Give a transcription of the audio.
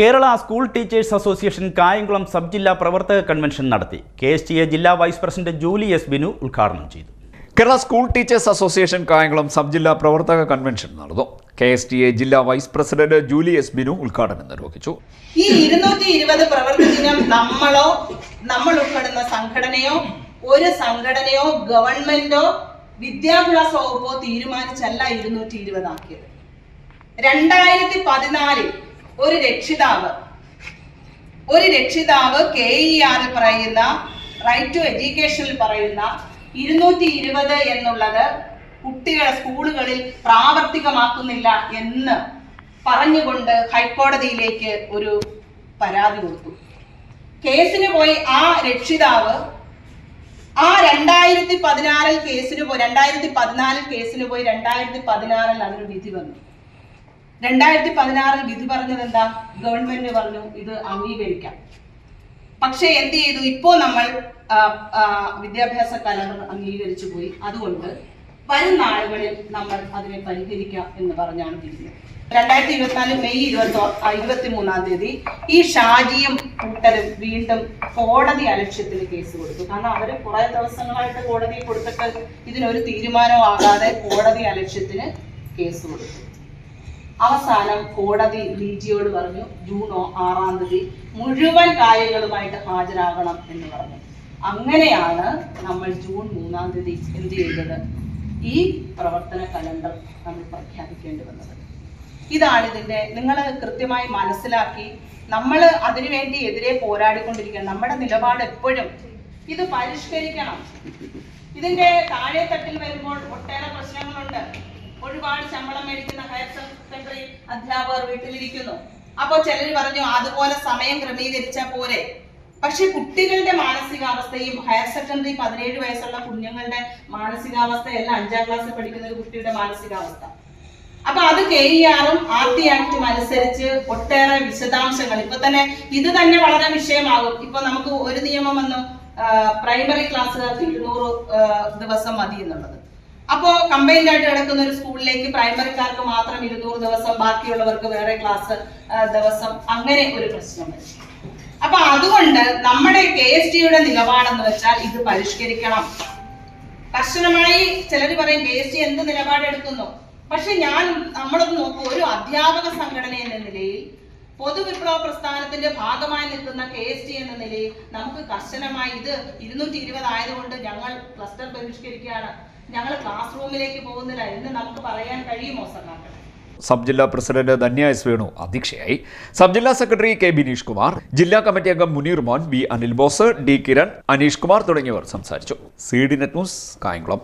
Kerala school teachers association Kayamkulam sub ജില്ലാ പ്രവർത്തക convention നടത്തി. കെ എസ് ടി എ ജില്ലാ vice president Julie S Binu ഉദ്ഘാടനം ചെയ്തു. Kerala school teachers association Kayamkulam sub ജില്ലാ പ്രവർത്തക കൺവെൻഷൻ നടന്നു. കെ എസ് ടി എ ജില്ലാ vice president Julie S Binu ഉദ്ഘാടനം നിർവഹിച്ചു. ഈ ഇരുന്നൂറ്റി ഇരുപത് പ്രവൃത്തി ദിനം നമ്മളോ നമ്മൾ ഉൾപ്പെടുന്ന സംഘടനയോ ഒരു സംഘടനയോ ഗവൺമെന്റോ വിദ്യാഭ്യാസ വകുപ്പോ തീരുമാനിച്ചല്ല ഇരുന്നൂറ്റി ഇരുപതാക്കിയത്. രണ്ടായിരത്തി പതിനാലിൽ ഒരു രക്ഷിതാവ്. ഒരു രക്ഷിതാവ് കെ ഇ ആറിൽ പറയുന്ന റൈറ്റ് ടു എഡ്യൂക്കേഷനിൽ പറയുന്ന ഇരുന്നൂറ്റി ഇരുപത് എന്നുള്ളത് കുട്ടികളെ സ്കൂളുകളിൽ പ്രാവർത്തികമാക്കുന്നില്ല എന്ന് പറഞ്ഞുകൊണ്ട് ഹൈക്കോടതിയിലേക്ക് ഒരു പരാതി കൊടുത്തു. കേസിന് പോയി ആ രക്ഷിതാവ് ആ രണ്ടായിരത്തി പതിനാറിൽ കേസിന് പോയി രണ്ടായിരത്തി പതിനാലിൽ കേസിന് പോയി രണ്ടായിരത്തി പതിനാറിൽ അതിന് വിധി വന്നു. രണ്ടായിരത്തി പതിനാറിൽ വിധി പറഞ്ഞത് എന്താ ഗവൺമെന്റ് പറഞ്ഞു ഇത് അംഗീകരിക്കാം. പക്ഷേ എന്ത് ചെയ്തു? ഇപ്പോ നമ്മൾ വിദ്യാഭ്യാസ കലകൾ അംഗീകരിച്ചു പോയി. അതുകൊണ്ട് വരും നാളുകളിൽ നമ്മൾ അതിനെ പരിഹരിക്കാം എന്ന് പറഞ്ഞാണ് തിരിഞ്ഞത് രണ്ടായിരത്തി ഇരുപത്തിനാല് മെയ് ഇരുപത്തോ ഇരുപത്തി മൂന്നാം തീയതി ഈ ഷാജിയും കൂട്ടരും വീണ്ടും കോടതി അലക്ഷ്യത്തിൽ കേസ് കൊടുത്തു. കാരണം അവർ കുറെ ദിവസങ്ങളായിട്ട് കോടതിയിൽ കൊടുത്തിട്ട് ഇതിനൊരു തീരുമാനം ആകാതെ കോടതി അലക്ഷ്യത്തിന് കേസ് കൊടുത്തു. അവസാനം കോടതി ഡിജിയോട് പറഞ്ഞു ജൂൺ ആറാം തീയതി മുഴുവൻ കാര്യങ്ങളുമായിട്ട് ഹാജരാകണം എന്ന് പറഞ്ഞു. അങ്ങനെയാണ് നമ്മൾ ജൂൺ മൂന്നാം തീയതി എന്ത് ചെയ്തത്? ഈ പ്രവർത്തന കലണ്ടർ നമ്മൾ പ്രഖ്യാപിക്കേണ്ടി വന്നത്. ഇതാണ് ഇതിന്റെ നിങ്ങൾ കൃത്യമായി മനസ്സിലാക്കി നമ്മൾ അതിനുവേണ്ടി എതിരെ പോരാടിക്കൊണ്ടിരിക്കണം നമ്മുടെ നിലപാട് എപ്പോഴും ഇത് പരിഷ്കരിക്കണം. ഇതിന്റെ താഴെ തട്ടിൽ വരുമ്പോൾ ഒട്ടേറെ പ്രശ്നങ്ങളുണ്ട്. ഒരുപാട് ശമ്പളം മേടിക്കുന്ന ഹയർ സെക്കൻഡറി അധ്യാപകർ വീട്ടിലിരിക്കുന്നു. അപ്പോൾ ചിലർ പറഞ്ഞു അതുപോലെ സമയം ക്രമീകരിച്ചാൽ പോരെ. പക്ഷെ കുട്ടികളുടെ മാനസികാവസ്ഥയും ഹയർ സെക്കൻഡറി പതിനേഴ് വയസ്സുള്ള കുഞ്ഞുങ്ങളുടെ മാനസികാവസ്ഥ എല്ലാം അഞ്ചാം ക്ലാസ് പഠിക്കുന്ന ഒരു കുട്ടിയുടെ മാനസികാവസ്ഥ. അപ്പൊ അത് കെ ഇ ആറും ആർ ടി ആക്ടും അനുസരിച്ച് ഒട്ടേറെ വിശദാംശങ്ങൾ. ഇപ്പൊ തന്നെ ഇത് തന്നെ വളരെ വിഷയമാകും. ഇപ്പൊ നമുക്ക് ഒരു നിയമം വന്നു പ്രൈമറി ക്ലാസ്സുകാർക്ക് ഇരുന്നൂറ് ദിവസം മതി എന്നുള്ളത്. അപ്പോ കമ്പൈൻഡ് ആയിട്ട് കിടക്കുന്ന ഒരു സ്കൂളിലേക്ക് പ്രൈമറിക്കാർക്ക് മാത്രം ഇരുന്നൂറ് ദിവസം ബാക്കിയുള്ളവർക്ക് വേറെ ക്ലാസ് ദിവസം അങ്ങനെ ഒരു പ്രശ്നം അപ്പൊ അതുകൊണ്ട് നമ്മുടെ കെ എസ് ടിയുടെ നിലപാടെന്ന് വെച്ചാൽ ഇത് പരിഷ്കരിക്കണം. കർശനമായി ചിലർ പറയും കെ എസ് ടി എന്ത് നിലപാടെടുക്കുന്നു? പക്ഷെ ഞാൻ നമ്മളൊന്ന് നോക്കൂ ഒരു അധ്യാപക സംഘടന എന്ന നിലയിൽ പൊതുവിപ്ലവ പ്രസ്ഥാനത്തിന്റെ ഭാഗമായി നിൽക്കുന്ന കെ എസ് ടി എന്ന നിലയിൽ നമുക്ക് കർശനമായി ഇത് ഇരുന്നൂറ്റി ഇരുപത് ആയതുകൊണ്ട് ഞങ്ങൾ ക്ലസ്റ്റർ ബഹിഷ്കരിക്കുകയാണ് ഞങ്ങൾ ക്ലാസ് റൂമിലേക്ക് പോകുന്നില്ല എന്ന് നമുക്ക് പറയാൻ കഴിയുമോ സർക്കാർ സബ് ജില്ലാ പ്രസിഡന്റ് ധന്യ എസ് വേണു അധ്യക്ഷയായി. സബ് ജില്ലാ സെക്രട്ടറി കെ ബിനീഷ് കുമാർ ജില്ലാ കമ്മിറ്റി അംഗം മുനീർ മോൻ ബി അനിൽ ബോസ് ഡി കിരൺ അനീഷ് കുമാർ തുടങ്ങിയവർ സംസാരിച്ചു. C D net news Kayamkulam.